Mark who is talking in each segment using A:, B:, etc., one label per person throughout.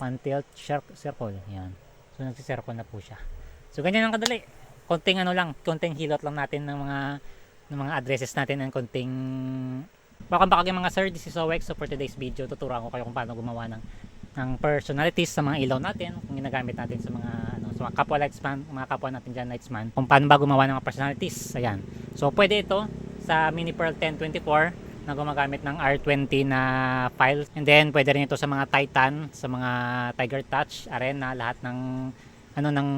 A: pan tilt circle. Yan. So nagsi-circle na po siya. So ganyan lang kadali. Konting ano lang, konting hilot lang natin ng mga ng mga addresses natin and konting baka baka yung mga sir, this is OX. So for today's video, tuturuan ko kayo kung paano gumawa ng ng personalities sa mga ilaw natin, kung ginagamit natin sa mga ano, sa mga kapwa lightsman, mga kapwa natin dyan lightsman, kung paano ba gumawa ng mga personalities. Ayan. So pwede ito sa Mini Pearl 1024 na gumagamit ng R20 na file. And then pwede rin ito sa mga Titan, sa mga Tiger Touch, Arena, lahat ng ano ng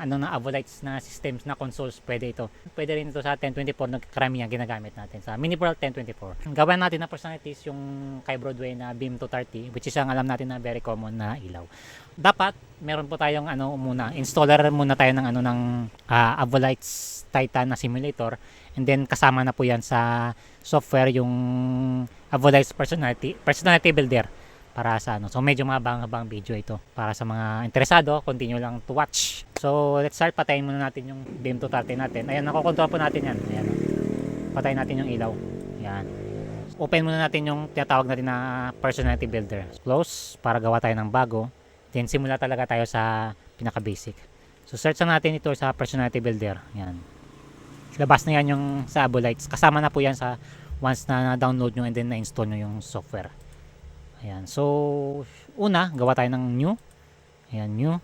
A: ano ng Avolites na systems na consoles pwede ito. Pwede rin ito sa 1024 na karamihan ginagamit natin sa Mini Pearl 1024. Gawan natin na personalities yung kay Broadway na Beam 230 which is ang alam natin na very common na ilaw. Dapat meron po tayong ano muna, installer muna tayo ng ano ng ah, Avolites Titan na simulator and then kasama na po yan sa software yung Avolites personality personality builder para sa ano. So medyo mabang-abang video ito para sa mga interesado, continue lang to watch. So let's start patayin muna natin yung beam 230 natin. Ayan, nakokontrol po natin yan. Ayan. Patayin natin yung ilaw. Ayan. Open muna natin yung tinatawag natin na personality builder. Close para gawa tayo ng bago. Then simula talaga tayo sa pinaka basic. So search lang natin ito sa personality builder. Ayan. Labas na yan yung sa Abolites. Kasama na po yan sa once na na-download nyo and then na-install nyo yung software. Ayan. So, una, gawa tayo ng new. Ayan, new.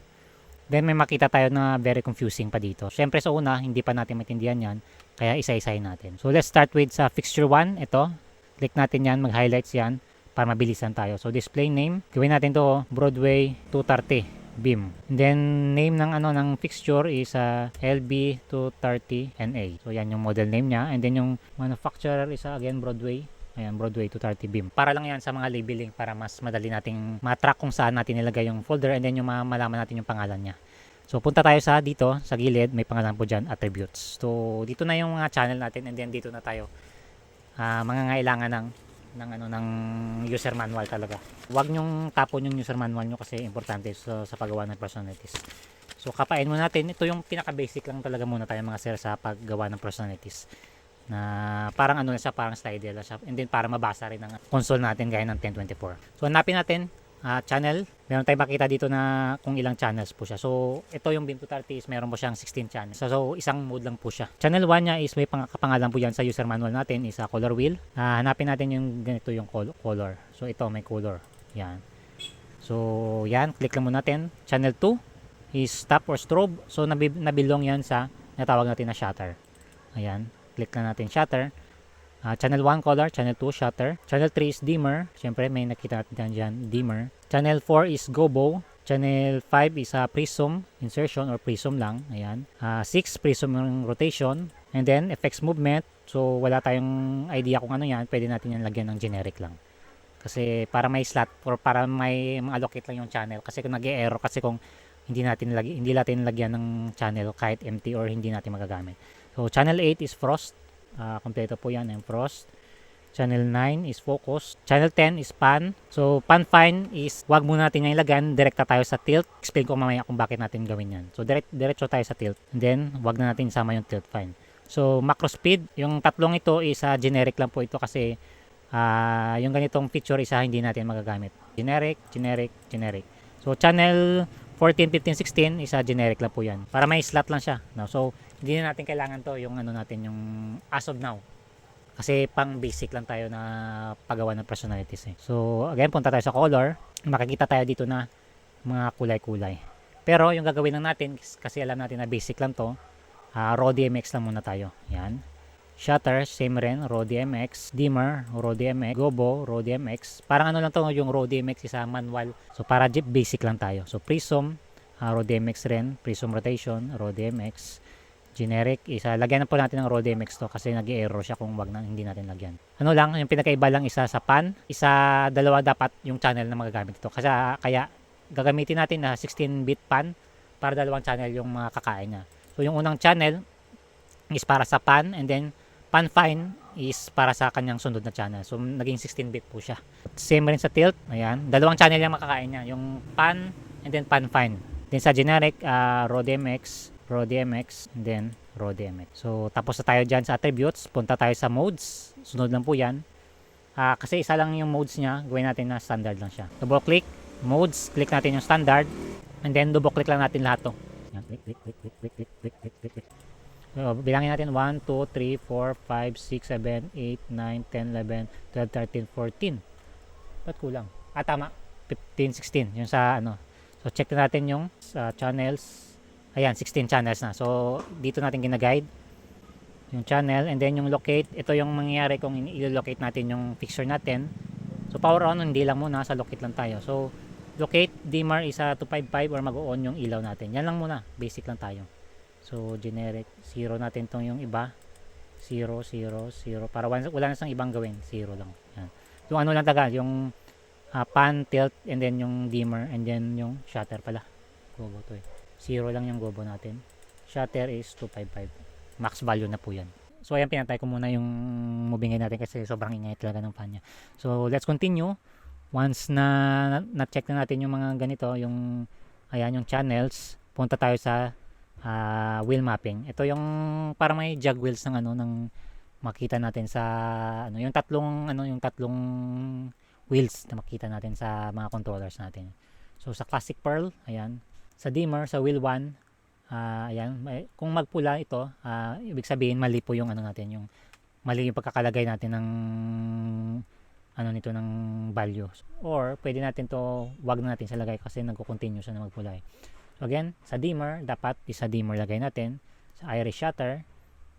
A: Then may makita tayo na very confusing pa dito. Siyempre sa una, hindi pa natin maintindihan yan. Kaya isa-isahin natin. So, let's start with sa fixture 1. Ito. Click natin yan, mag-highlights yan para mabilisan tayo. So, display name. Gawin natin to Broadway 230 beam. And then, name ng ano ng fixture is uh, LB230NA. So, yan yung model name niya. And then, yung manufacturer is uh, again Broadway. Ayan, Broadway 230 beam. Para lang yan sa mga labeling para mas madali nating matrack kung saan natin nilagay yung folder and then yung ma- malaman natin yung pangalan niya. So punta tayo sa dito, sa gilid, may pangalan po dyan, attributes. So dito na yung mga channel natin and then dito na tayo ah mangangailangan ng ng ano ng user manual talaga. Huwag nyong tapon yung user manual nyo kasi importante sa, sa paggawa ng personalities. So kapain mo natin, ito yung pinaka basic lang talaga muna tayo mga sir sa paggawa ng personalities na parang ano na siya, parang slider lang siya. And then para mabasa rin ng console natin gaya ng 1024. So hanapin natin ah, channel. Meron tayong makita dito na kung ilang channels po siya. So ito yung Beam 230 is meron po siyang 16 channels. So, so isang mode lang po siya. Channel 1 niya is may pang kapangalan po yan sa user manual natin is a color wheel. Ah, hanapin natin yung ganito yung col- color. So ito may color. Yan. So yan, click lang muna natin. Channel 2 is stop or strobe. So nabi- nabilong yan sa natawag natin na shutter. Ayan click na natin shutter. Ah, channel 1 color, channel 2 shutter. Channel 3 is dimmer. Siyempre may nakita natin dyan, dimmer. Channel 4 is gobo. Channel 5 is a prism insertion or prism lang. Ayan. Ah, 6 prism rotation. And then effects movement. So wala tayong idea kung ano yan. Pwede natin yan lagyan ng generic lang. Kasi para may slot or para may allocate lang yung channel. Kasi kung nag-error kasi kung hindi natin lagi hindi natin lagyan ng channel kahit empty or hindi natin magagamit. So, channel 8 is frost. Uh, kompleto po yan yung frost. Channel 9 is focus. Channel 10 is pan. So, pan fine is wag muna natin yung ilagyan. Direkta tayo sa tilt. Explain ko mamaya kung bakit natin gawin yan. So, direct, diretso tayo sa tilt. And then, wag na natin sama yung tilt fine. So, macro speed. Yung tatlong ito is uh, generic lang po ito kasi uh, yung ganitong feature isa hindi natin magagamit. Generic, generic, generic. So, channel 14, 15, 16 isa generic lang po yan. Para may slot lang siya. No? So, hindi na natin kailangan to yung ano natin yung as of now. Kasi pang basic lang tayo na paggawa ng personalities eh. So, again, punta tayo sa color. Makikita tayo dito na mga kulay-kulay. Pero yung gagawin lang natin, kasi alam natin na basic lang to, uh, raw DMX lang muna tayo. Yan. Shutter, same rin, raw DMX. Dimmer, raw DMX. Gobo, raw DMX. Parang ano lang to, yung raw DMX isa manual. So, para jeep basic lang tayo. So, prism, uh, raw DMX rin. Prism rotation, raw DMX generic isa lagyan na po natin ng raw DMX to kasi nag error siya kung wag na hindi natin lagyan ano lang yung pinakaiba lang isa sa pan isa dalawa dapat yung channel na magagamit ito kasi kaya gagamitin natin na 16 bit pan para dalawang channel yung mga kakain niya so yung unang channel is para sa pan and then pan fine is para sa kanyang sunod na channel so naging 16 bit po siya same rin sa tilt ayan dalawang channel yung makakain niya yung pan and then pan fine then sa generic uh, raw DMX raw DMX, and then raw DMX. So, tapos na tayo dyan sa attributes. Punta tayo sa modes. Sunod lang po yan. Ah, kasi isa lang yung modes niya. Gawin natin na standard lang siya. Double click. modes, click natin yung standard, and then double click lang natin lahat to. Yan, click, click, click, click, click, click, click, click, click. So, bilangin natin 1, 2, 3, 4, 5, 6, 7, 8, 9, 10, 11, 12, 13, 14. Ba't kulang? Ah, tama. 15, 16. Yung sa ano. So, check na natin yung sa channels. Ayan, 16 channels na. So, dito natin gina-guide yung channel and then yung locate. Ito yung mangyayari kung i-locate natin yung fixture natin. So, power on, hindi lang muna. Sa locate lang tayo. So, locate, dimmer isa 255 or mag-on yung ilaw natin. Yan lang muna. Basic lang tayo. So, generic. Zero natin tong yung iba. Zero, zero, zero. Para wala, na sang ibang gawin. Zero lang. Yan. Yung ano lang taga, yung ah, pan, tilt, and then yung dimmer, and then yung shutter pala. Gobo to eh. Zero lang yung gobo natin. Shutter is 255. Max value na po yan. So, ayan, pinatay ko muna yung guide natin kasi sobrang ingay talaga ng fan niya. So, let's continue. Once na na-check na natin yung mga ganito, yung ayan, yung channels, punta tayo sa ah, wheel mapping. Ito yung parang may jog wheels ng ano ng makita natin sa ano yung tatlong ano yung tatlong wheels na makita natin sa mga controllers natin. So sa classic pearl, ayan. Sa dimmer, sa wheel 1, ah, ayan, kung magpula ito, ah, ibig sabihin mali po yung ano natin, yung mali yung pagkakalagay natin ng ano nito ng value. Or pwede natin to wag na natin sa lagay kasi nagko-continue siya na magpula. eh. Again, sa dimmer, dapat isa dimmer lagay natin. Sa iris shutter,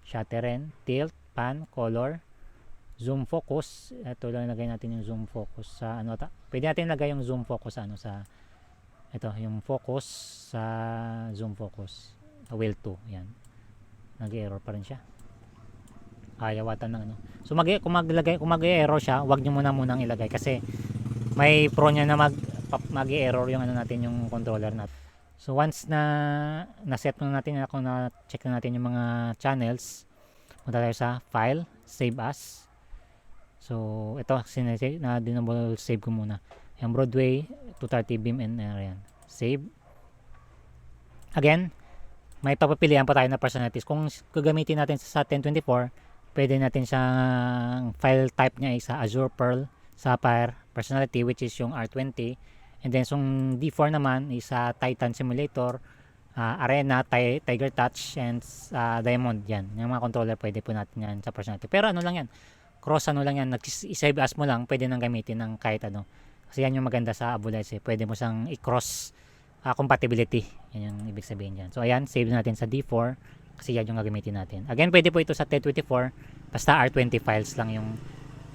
A: shutter rin, tilt, pan, color, zoom focus. Ito lang lagay natin yung zoom focus sa ano ta. Pwede natin lagay yung zoom focus ano sa ito, yung focus sa zoom focus. Sa wheel 2, yan. Nag-error pa rin siya. Ayaw ata ng ano. So mag kung maglagay kung mag-error siya, wag niyo muna munang ilagay kasi may pro niya na mag mag-error yung ano natin yung controller natin. So once na na-set na natin na kung na-check na natin yung mga channels, punta tayo sa file, save as. So ito sinasave na dinable save ko muna. Yung Broadway 230 beam and ayan. Save. Again, may papapilian pa tayo na personalities. Kung gagamitin natin sa 1024, pwede natin siyang file type niya ay sa Azure Pearl Sapphire personality which is yung R20 and then yung D4 naman is sa Titan Simulator ah, Arena, Ti- Tiger Touch and ah, Diamond yan yung mga controller pwede po natin yan sa personality pero ano lang yan cross ano lang yan nag-save as mo lang pwede nang gamitin ng kahit ano kasi yan yung maganda sa Abulize eh. pwede mo siyang i-cross ah, compatibility yan yung ibig sabihin dyan so ayan save natin sa D4 kasi yan yung gagamitin natin. Again, pwede po ito sa 1024 basta R20 files lang yung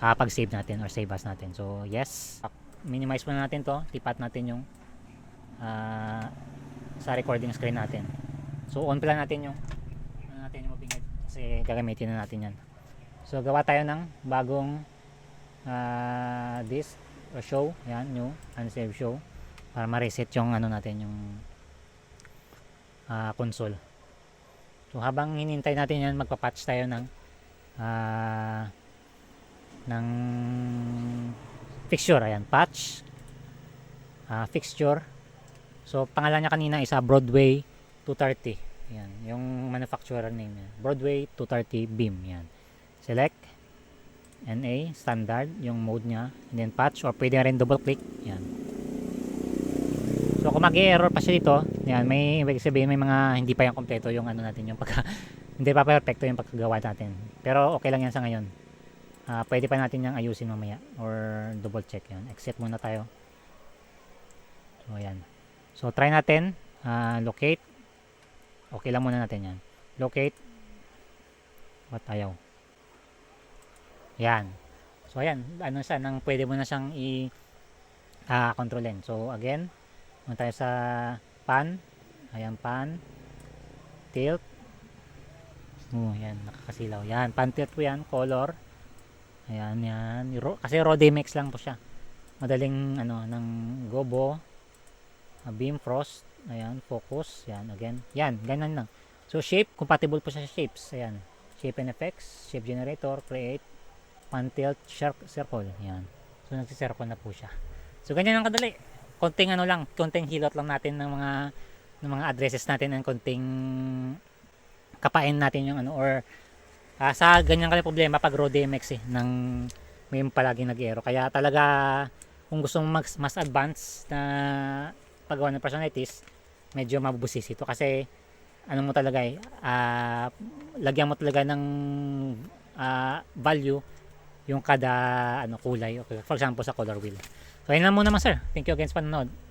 A: ah, pag-save natin or save as natin. So, yes. Minimize muna natin to. Tipat natin yung ah, sa recording screen natin. So, on pala natin yung ano natin yung mabingad kasi gagamitin na natin yan. So, gawa tayo ng bagong ah, disk or show. Yan, new unsave show para ma-reset yung ano natin yung ah, console. So habang hinintay natin yan, magpa-patch tayo ng ah ng fixture. Ayan, patch ah, fixture. So pangalan niya kanina is ah, Broadway 230. Ayan, yung manufacturer name niya. Broadway 230 beam. Yan. Select NA standard yung mode niya and then patch or pwede rin double click. Yan. So kung mag-error pa siya dito, yan, may ibig sabihin may mga hindi pa yung kompleto yung ano natin yung pagka hindi pa perfecto yung pagkagawa natin. Pero okay lang yan sa ngayon. Ah, pwede pa natin yung ayusin mamaya or double check yan. Exit muna tayo. So yan. So try natin ah, locate. Okay lang muna natin yan. Locate. What ayaw. Yan. So ayan, ano siya nang pwede mo na siyang i ah, kontrolin. So again, Punta tayo sa pan. Ayan, pan. Tilt. Oh, yan, nakakasilaw. Yan, pan tilt po yan. Color. Ayan, yan. Kasi Rodimex lang po siya. Madaling, ano, ng gobo. Uh, beam frost. Ayan, focus. Yan, again. Yan, ganyan lang. So, shape, compatible po siya sa shapes. Ayan. Shape and effects, shape generator, create, pan tilt, sharp circle. Yan. So, nagsisircle na po siya. So, ganyan lang kadali konting ano lang, konting hilot lang natin ng mga ng mga addresses natin and konting kapain natin yung ano or ah, sa ganyan kali problema pag road DMX eh ng may palaging nag-error kaya talaga kung gusto mo mas, mas advanced na paggawa ng personalities, medyo mabubusis ito kasi ano mo talaga eh, ah, lagyan mo talaga ng ah, value yung kada ano kulay. Okay. For example sa color wheel. So ayun lang muna mga sir. Thank you again sa panonood.